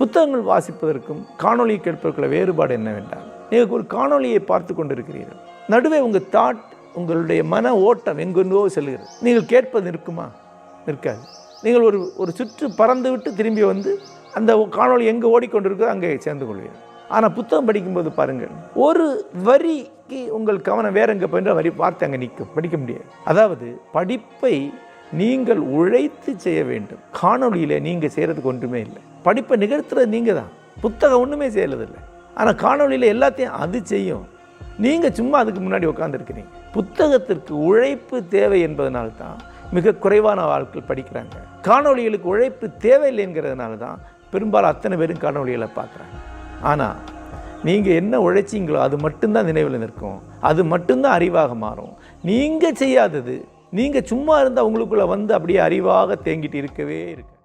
புத்தகங்கள் வாசிப்பதற்கும் காணொளி கேட்பதற்குள்ள வேறுபாடு என்னவென்றால் நீங்கள் ஒரு காணொளியை பார்த்து கொண்டிருக்கிறீர்கள். நடுவே உங்கள் தாட் உங்களுடைய மன ஓட்டம் எங்கெங்கோ செல்கிறது. நீங்கள் கேட்பது நிற்குமா? நிற்காது. நீங்கள் ஒரு ஒரு சுற்று பறந்து விட்டு திரும்பி வந்து அந்த காணொளி எங்கே ஓடிக்கொண்டிருக்கோ அங்கே சேர்ந்து கொள்வீர்கள். ஆனால் புத்தகம் படிக்கும்போது பாருங்கள் ஒரு வரிக்கு உங்கள் கவனம் வேற எங்கே போயின்ற வரி வார்த்தை அங்கே நிற்கும் படிக்க முடியாது. அதாவது படிப்பை நீங்கள் உழைத்து செய்ய வேண்டும். காணொளியில் நீங்கள் செய்கிறதுக்கு ஒன்றுமே இல்லை. படிப்பை நிகழ்த்துறது நீங்கள் தான் புத்தகம் ஒன்றுமே செய்யறதில்லை. ஆனால் காணொளியில் எல்லாத்தையும் அது செய்யும். நீங்கள் சும்மா அதுக்கு முன்னாடி உட்காந்துருக்கிறீங்க புத்தகத்திற்கு உழைப்பு தேவை என்பதனால்தான் மிக குறைவான ஆட்கள் படிக்கிறாங்க. காணொளிகளுக்கு உழைப்பு தேவையில்லைங்கிறதுனால தான் பெரும்பாலும் அத்தனை பேரும் காணொளிகளை பார்க்குறாங்க. ஆனால் நீங்கள் என்ன உழைச்சிங்களோ அது மட்டும்தான் நினைவில் நிற்கும். அது மட்டும்தான் அறிவாக மாறும். நீங்கள் செய்யாதது நீங்கள் சும்மா இருந்தால் உங்களுக்குள்ளே வந்து அப்படியே அறிவாக தேங்கிட்டு இருக்கவே இருக்கு